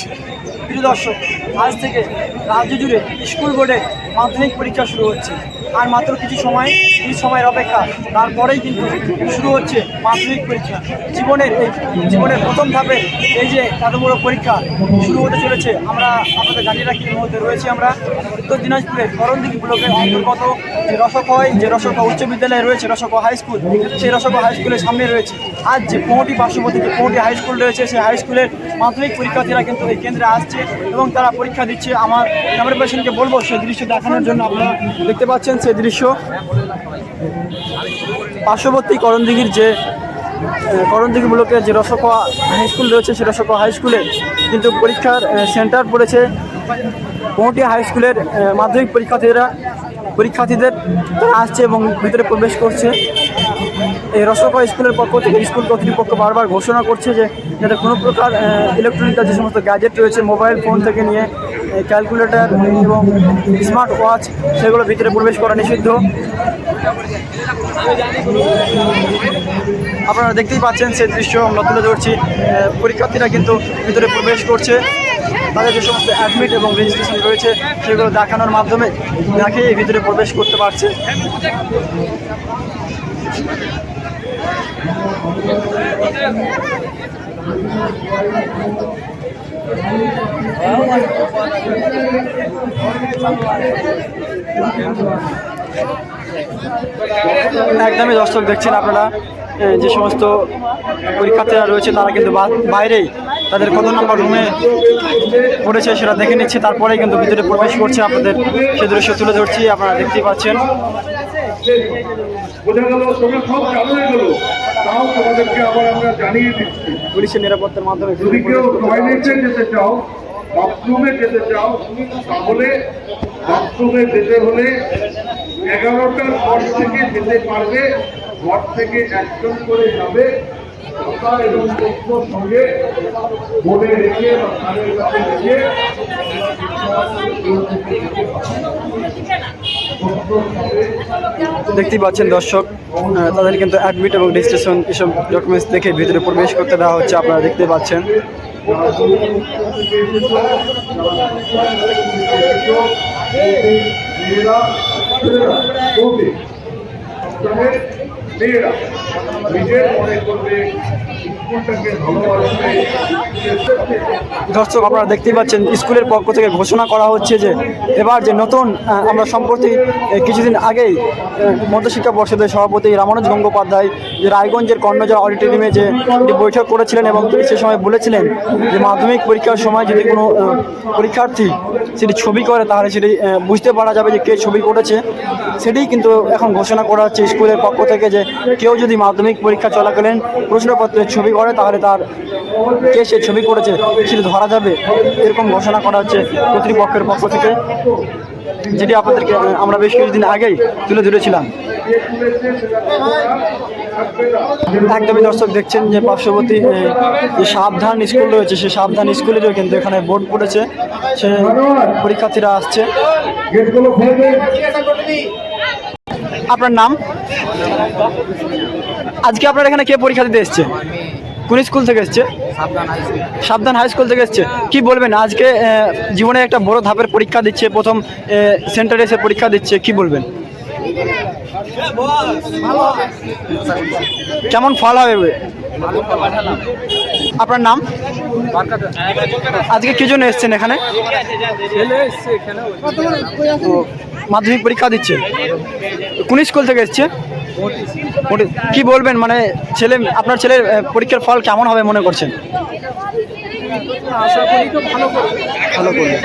হচ্ছে প্রিয় দর্শক, আজ থেকে রাজ্য জুড়ে স্কুল বোর্ডে মাধ্যমিক পরীক্ষা শুরু হচ্ছে। আর মাত্র কিছু সময়, কিছু সময়ের অপেক্ষা, তারপরেই কিন্তু শুরু হচ্ছে মাধ্যমিক পরীক্ষা। জীবনের এই, জীবনের প্রথম ধাপের এই যে এত বড় পরীক্ষা শুরু হতে চলেছে, আমরা আপনাদের জানিয়ে রাখি মধ্যে রয়েছি আমরা উত্তর দিনাজপুরের করণদিঘি ব্লকের অন্তর্গত যে রসকয় যে রসক উচ্চ বিদ্যালয় রয়েছে রসক হাই স্কুল সেই রসক হাই স্কুলের সামনে রয়েছে। আজ যে পৌঁটি পার্শ্ববর্তী যে পৌঁটি হাই স্কুল রয়েছে সেই হাই স্কুলের মাধ্যমিক পরীক্ষার্থীরা কিন্তু এই কেন্দ্রে আসছে এবং তারা পরীক্ষা দিচ্ছে। আমার ক্যামেরা পার্সনকে বলব সেই দৃশ্য দেখানোর জন্য আপনারা দেখতে পাচ্ছেন সেই দৃশ্য। পার্শ্ববর্তী করণদিঘির যে আহ, করণদিঘি ব্লকের যে রসকা হাই স্কুল রয়েছে সেই রসকা হাই স্কুলে কিন্তু পরীক্ষার সেন্টার পড়েছে। পৌঁটি হাই স্কুলের মাধ্যমিক পরীক্ষার্থীরা পরীক্ষার্থীদের তারা আসছে এবং ভিতরে প্রবেশ করছে। এই রসকা স্কুলের পক্ষ থেকে স্কুল কর্তৃপক্ষ বারবার ঘোষণা করছে যে যাতে কোনো প্রকার ইলেকট্রনিক্যাল যে সমস্ত গ্যাজেট রয়েছে মোবাইল ফোন থেকে নিয়ে ক্যালকুলেটর এবং স্মার্ট ওয়াচ সেগুলো ভিতরে প্রবেশ করা নিষিদ্ধ। আপনারা দেখতেই পাচ্ছেন সেই দৃশ্য, আমরা তুলে ধরছি। পরীক্ষার্থীরা কিন্তু ভিতরে প্রবেশ করছে। তাদের যে সমস্ত অ্যাডমিট এবং রেজিস্ট্রেশন রয়েছে, সেগুলো দেখানোর মাধ্যমে দেখে এই ভিতরে প্রবেশ করতে পারছে। একদমই দর্শক দেখছেন আপনারা যে সমস্ত পরীক্ষার্থীরা রয়েছে, তারা কিন্তু বাইরেই তাদের কত নম্বর রুমে পড়েছে সেটা দেখে নিচ্ছে। তারপরেই কিন্তু ভিতরে প্রবেশ করছে আপনাদের। সে দৃশ্য তুলে ধরছি আপনারা দেখতেই পাচ্ছেন। বোঝা গেল তোমরা সব গেল। তাও তোমাদেরকে আবার আমরা জানিয়ে দিচ্ছি। পুলিশের নিরাপত্তার মাধ্যমে যদি কেউ টয়লেটে যেতে চাও বাথরুমে যেতে চাও তাহলে বাথরুমে যেতে হলে এগারোটার পর থেকে যেতে পারবে। ঘর থেকে একজন করে যাবে। খাতা এবং তথ্য সঙ্গে বোর্ডে রেখে বা স্যারের কাছে রেখে দেখতেই পাচ্ছেন দর্শক তাদের কিন্তু অ্যাডমিট এবং রেজিস্ট্রেশন এসব ডকুমেন্টস দেখে ভিতরে প্রবেশ করতে দেওয়া হচ্ছে, আপনারা দেখতে পাচ্ছেন। মেয়েরা মেয়েরা নিজের মনে করবে স্কুলটাকে ভালোবাসবে। দর্শক, আপনারা দেখতেই পাচ্ছেন, স্কুলের পক্ষ থেকে ঘোষণা করা হচ্ছে যে, এবার যে নতুন আমরা সম্প্রতি কিছুদিন আগেই মধ্যশিক্ষা পর্ষদের সভাপতি রামানুজ গঙ্গোপাধ্যায় যে রায়গঞ্জের কর্ণজোড়া অডিটোরিয়ামে যে বৈঠক করেছিলেন এবং তিনি সে সময় বলেছিলেন যে মাধ্যমিক পরীক্ষার সময় যদি কোনো পরীক্ষার্থী সেটি ছবি করে, তাহলে সেটি বুঝতে পারা যাবে যে কে ছবি করেছে। সেটাই কিন্তু এখন ঘোষণা করা হচ্ছে স্কুলের পক্ষ থেকে যে, কেউ যদি মাধ্যমিক পরীক্ষা চলাকালীন প্রশ্নপত্রের ছবি করে, তাহলে তার, কে সে ছবি করেছে। সেটি ধরা যাবে, এরকম ঘোষণা করা হচ্ছে কর্তৃপক্ষের পক্ষ থেকে, যেটি আপনাদেরকে আমরা বেশ কিছুদিন আগেই তুলে ধরেছিলাম। একদমই দর্শক দেখছেন যে পার্শ্ববর্তী যে সাবধান স্কুল রয়েছে সেই সাবধান স্কুলেরও কিন্তু এখানে বোর্ড পড়েছে। সে পরীক্ষার্থীরা আসছে। আপনার নাম? আজকে আপনার এখানে কে পরীক্ষা দিতে এসছে? কোন স্কুল থেকে এসছে? সাবধান হাই স্কুল থেকে এসছে। কি বলবেন? আজকে জীবনে একটা বড় ধাপের পরীক্ষা দিচ্ছে প্রথম সেন্টারে এসে পরীক্ষা দিচ্ছে কি বলবেন? কেমন ফল হবে? আপনার নাম? আজকে কি জন্য এসছেন এখানে। মাধ্যমিক পরীক্ষা দিচ্ছে। কোন স্কুল থেকে এসছে? কি বলবেন? মানে ছেলে আপনার ছেলের পরীক্ষার ফল কেমন হবে মনে করছেন? ভালো করবে